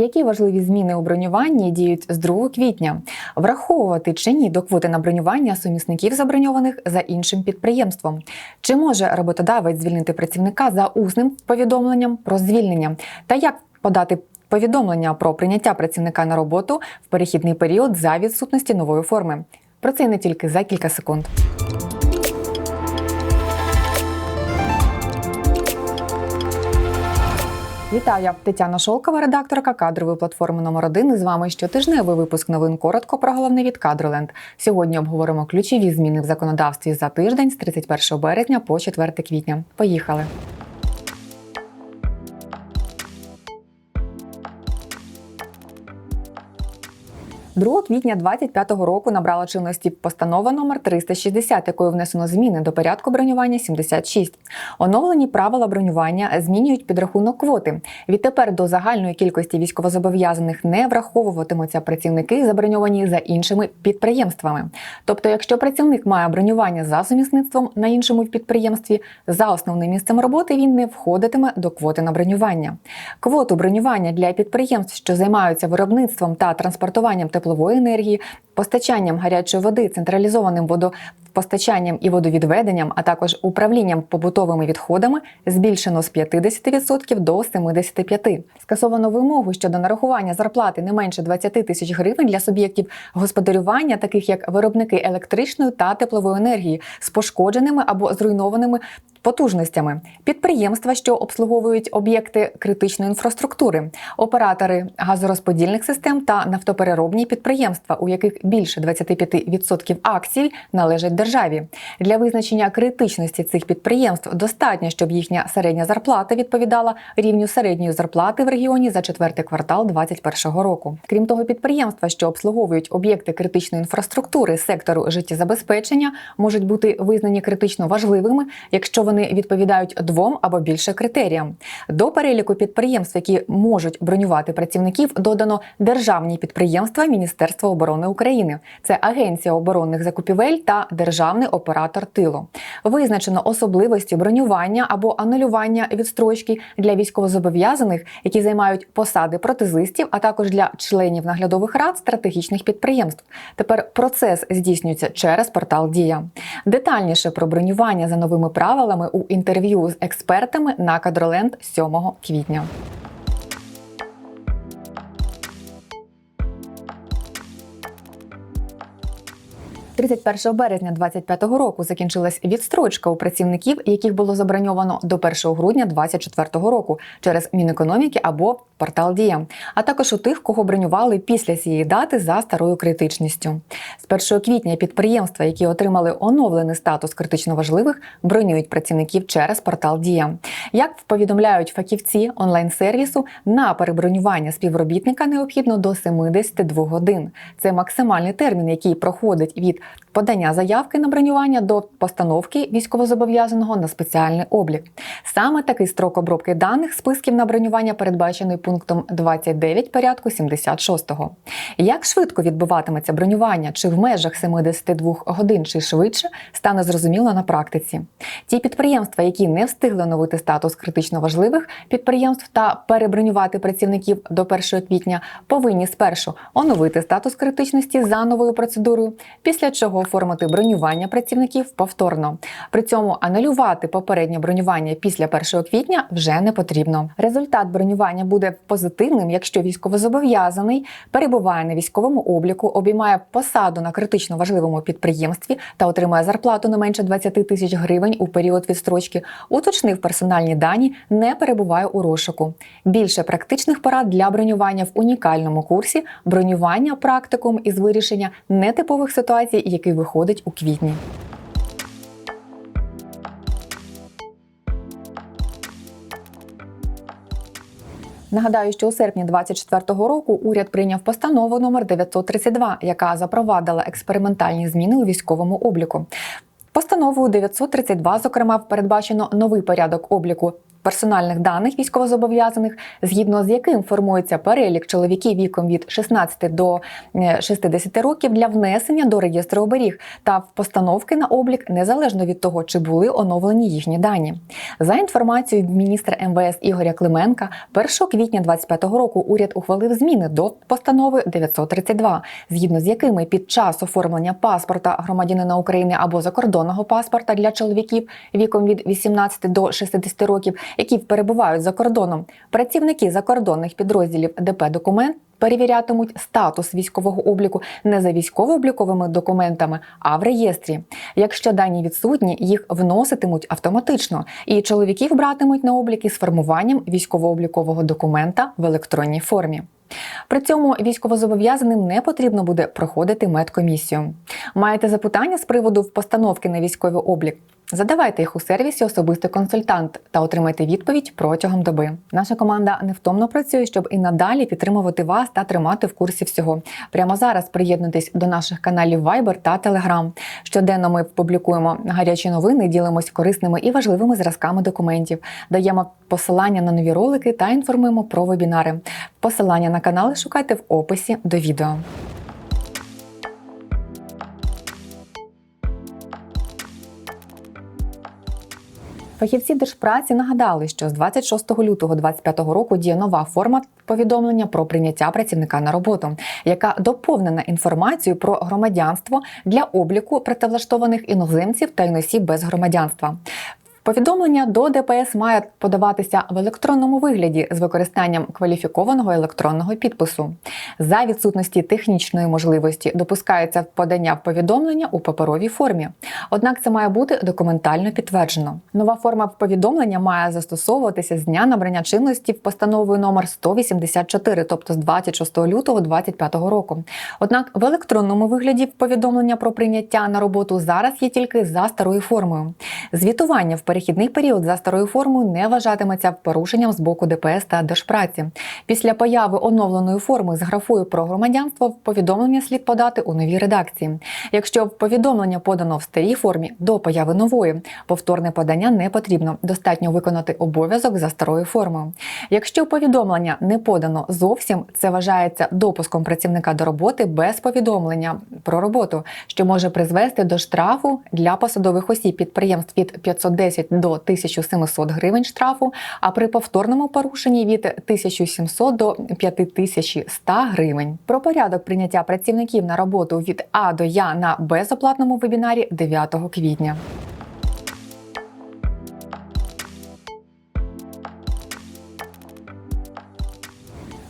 Які важливі зміни у бронюванні діють з 2 квітня? Враховувати чи ні до квоти на бронювання сумісників заброньованих за іншим підприємством? Чи може роботодавець звільнити працівника за усним повідомленням про звільнення? Та як подати повідомлення про прийняття працівника на роботу в перехідний період за відсутності нової форми? Про це не тільки за кілька секунд. Вітаю, я Тетяна Шолкова, редакторка кадрової платформи номер 1 І з вами щотижневий випуск новин коротко про головне від Кадроленд. Сьогодні обговоримо ключові зміни в законодавстві за тиждень з 31 березня по 4 квітня. Поїхали. Другого квітня 25-го року набрала чинності постанова номер 360, якою внесено зміни до порядку бронювання 76. Оновлені правила бронювання змінюють підрахунок квоти. Відтепер до загальної кількості військовозобов'язаних не враховуватимуться працівники, заброньовані за іншими підприємствами. Тобто, якщо працівник має бронювання за сумісництвом на іншому підприємстві, за основним місцем роботи він не входитиме до квоти на бронювання. Квоту бронювання для підприємств, що займаються виробництвом та транспортуванням теплової енергії, постачанням гарячої води, централізованим водопостачанням і водовідведенням, а також управлінням побутовими відходами, збільшено з 50% до 75%. Скасовано вимогу щодо нарахування зарплати не менше 20 тисяч гривень для суб'єктів господарювання, таких як виробники електричної та теплової енергії, з пошкодженими або зруйнованими потужностями, підприємства, що обслуговують об'єкти критичної інфраструктури, оператори газорозподільних систем та нафтопереробні підприємства, у яких більше 25% акцій належать державі. Для визначення критичності цих підприємств достатньо, щоб їхня середня зарплата відповідала рівню середньої зарплати в регіоні за четвертий квартал 2021 року. Крім того, підприємства, що обслуговують об'єкти критичної інфраструктури сектору життєзабезпечення, можуть бути визнані критично важливими, якщо вони відповідають двом або більше критеріям. До переліку підприємств, які можуть бронювати працівників, додано державні підприємства Міністерства оборони України. Це Агенція оборонних закупівель та державний оператор тилу. Визначено особливості бронювання або анулювання відстрочки для військовозобов'язаних, які займають посади протезистів, а також для членів наглядових рад стратегічних підприємств. Тепер процес здійснюється через портал Дія. Детальніше про бронювання за новими правилами у інтерв'ю з експертами на Кадроленд 7 квітня. – 31 березня 2025 року закінчилась відстрочка у працівників, яких було заброньовано до 1 грудня 2024 року через Мінекономіки або портал Дія, а також у тих, кого бронювали після цієї дати за старою критичністю. З 1 квітня підприємства, які отримали оновлений статус критично важливих, бронюють працівників через портал Дія. Як повідомляють фахівці онлайн-сервісу, на перебронювання співробітника необхідно до 72 годин. Це максимальний термін, який проходить від подання заявки на бронювання до постановки військовозобов'язаного на спеціальний облік. Саме такий строк обробки даних списків на бронювання передбачений пунктом 29 порядку 76-го. Як швидко відбуватиметься бронювання, чи в межах 72 годин, чи швидше, стане зрозуміло на практиці. Ті підприємства, які не встигли оновити статус критично важливих підприємств та перебронювати працівників до 1 квітня, повинні спершу оновити статус критичності за новою процедурою, після чого оформити бронювання працівників повторно. При цьому анулювати попереднє бронювання після 1 квітня вже не потрібно. Результат бронювання буде позитивним, якщо військовозобов'язаний перебуває на військовому обліку, обіймає посаду на критично важливому підприємстві та отримує зарплату не менше 20 тисяч гривень у період відстрочки, уточнив персональні дані, не перебуває у розшуку. Більше практичних порад для бронювання в унікальному курсі бронювання практикум із вирішення нетипових ситуацій, який виходить у квітні. Нагадаю, що у серпні 2024 року уряд прийняв постанову номер 932, яка запровадила експериментальні зміни у військовому обліку. Постановою 932, зокрема, передбачено новий порядок обліку персональних даних військовозобов'язаних, згідно з яким формується перелік чоловіків віком від 16 до е, 60 років для внесення до реєстру оберіг та в постановки на облік незалежно від того, чи були оновлені їхні дані. За інформацією міністра МВС Ігоря Клименка, 1 квітня 2025 року уряд ухвалив зміни до постанови 932, згідно з якими під час оформлення паспорта громадянина України або закордонного паспорта для чоловіків віком від 18 до 60 років, які перебувають за кордоном, працівники закордонних підрозділів ДП документ. Перевірятимуть статус військового обліку не за військово-обліковими документами, а в реєстрі. Якщо дані відсутні, їх вноситимуть автоматично, і чоловіків братимуть на облік із формуванням військово-облікового документа в електронній формі. При цьому військовозобов'язаним не потрібно буде проходити медкомісію. Маєте запитання з приводу постановки на військовий облік? Задавайте їх у сервісі особистий консультант та отримайте відповідь протягом доби. Наша команда невтомно працює, щоб і надалі підтримувати вас та тримати в курсі всього. Прямо зараз приєднуйтесь до наших каналів Viber та Telegram. Щоденно ми публікуємо гарячі новини, ділимось корисними і важливими зразками документів, даємо посилання на нові ролики та інформуємо про вебінари. Посилання на канали шукайте в описі до відео. Фахівці держпраці нагадали, що з 26 лютого 2025 року діє нова форма повідомлення про прийняття працівника на роботу, яка доповнена інформацією про громадянство для обліку працевлаштованих іноземців та іносіб без громадянства. Повідомлення до ДПС має подаватися в електронному вигляді з використанням кваліфікованого електронного підпису. За відсутності технічної можливості допускається подання повідомлення у паперовій формі. Однак це має бути документально підтверджено. Нова форма повідомлення має застосовуватися з дня набрання чинності в постановою номер 184, тобто з 26 лютого 2025 року. Однак в електронному вигляді повідомлення про прийняття на роботу зараз є тільки за старою формою. Звітування в перехідний період за старою формою не вважатиметься порушенням з боку ДПС та Держпраці. Після появи оновленої форми з графою про громадянство повідомлення слід подати у новій редакції. Якщо повідомлення подано в старій формі до появи нової, повторне подання не потрібно. Достатньо виконати обов'язок за старою формою. Якщо повідомлення не подано зовсім, це вважається допуском працівника до роботи без повідомлення про роботу, що може призвести до штрафу для посадових осіб підприємств від 510 до 1700 гривень штрафу, а при повторному порушенні від 1700 до 5100 гривень. Про порядок прийняття працівників на роботу від А до Я на безоплатному вебінарі 9 квітня.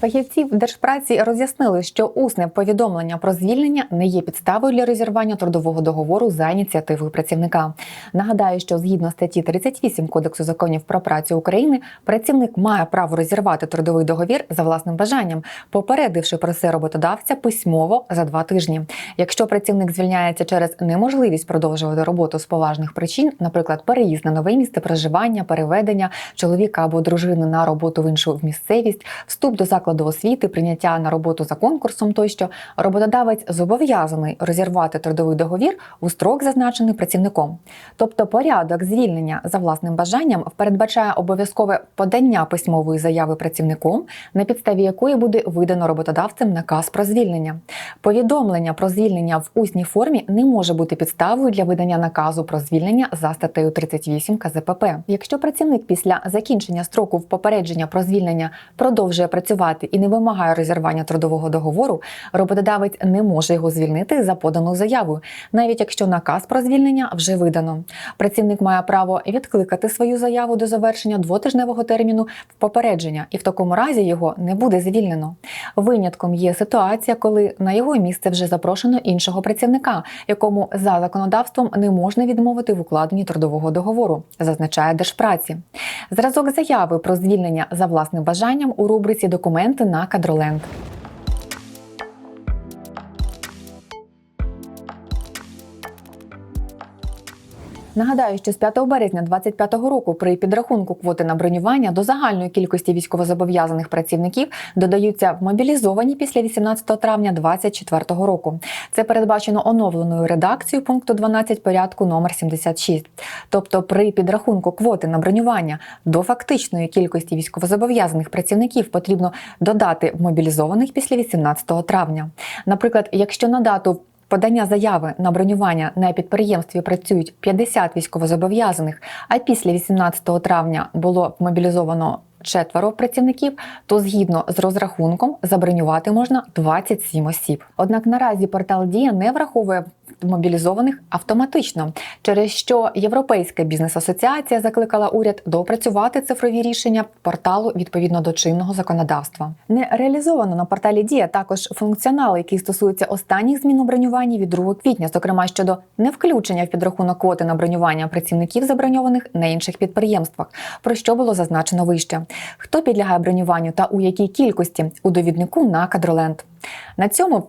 Фахівці держпраці роз'яснили, що усне повідомлення про звільнення не є підставою для розірвання трудового договору за ініціативою працівника. Нагадаю, що згідно статті 38 Кодексу законів про працю України, працівник має право розірвати трудовий договір за власним бажанням, попередивши про це роботодавця письмово за два тижні. Якщо працівник звільняється через неможливість продовжувати роботу з поважних причин, наприклад, переїзд на нове місце проживання, переведення чоловіка або дружини на роботу в іншу місцевість, вступ до закладу закладу освіти, прийняття на роботу за конкурсом тощо роботодавець зобов'язаний розірвати трудовий договір у строк, зазначений працівником. Тобто порядок звільнення за власним бажанням передбачає обов'язкове подання письмової заяви працівником, на підставі якої буде видано роботодавцем наказ про звільнення. Повідомлення про звільнення в усній формі не може бути підставою для видання наказу про звільнення за статтею 38 КЗПП. Якщо працівник після закінчення строку в попередження про звільнення продовжує працювати і не вимагає розірвання трудового договору, роботодавець не може його звільнити за подану заяву, навіть якщо наказ про звільнення вже видано. Працівник має право відкликати свою заяву до завершення двотижневого терміну в попередження, і в такому разі його не буде звільнено. Винятком є ситуація, коли на його місце вже запрошено іншого працівника, якому за законодавством не можна відмовити в укладенні трудового договору, зазначає Держпраці. Зразок заяви про звільнення за власним бажанням у рубриці документи на кадроленд. Нагадаю, що з 5 березня 2025 року при підрахунку квоти на бронювання до загальної кількості військовозобов'язаних працівників додаються мобілізовані після 18 травня 2024 року. Це передбачено оновленою редакцією пункту 12 порядку номер 76. Тобто, при підрахунку квоти на бронювання до фактичної кількості військовозобов'язаних працівників потрібно додати мобілізованих після 18 травня. Наприклад, якщо на дату Подання заяви на бронювання на підприємстві працюють 50 військовозобов'язаних, а після 18 травня було мобілізовано четверо працівників, то згідно з розрахунком забронювати можна 27 осіб. Однак наразі портал Дія не враховує мобілізованих автоматично, через що Європейська бізнес-асоціація закликала уряд доопрацювати цифрові рішення порталу відповідно до чинного законодавства. Не реалізовано на порталі Дія також функціонал, який стосується останніх змін у бронюванні від 2 квітня, зокрема щодо невключення в підрахунок квоти на бронювання працівників заброньованих на інших підприємствах, про що було зазначено вище. Хто підлягає бронюванню та у якій кількості у довіднику на кадроленд. На цьому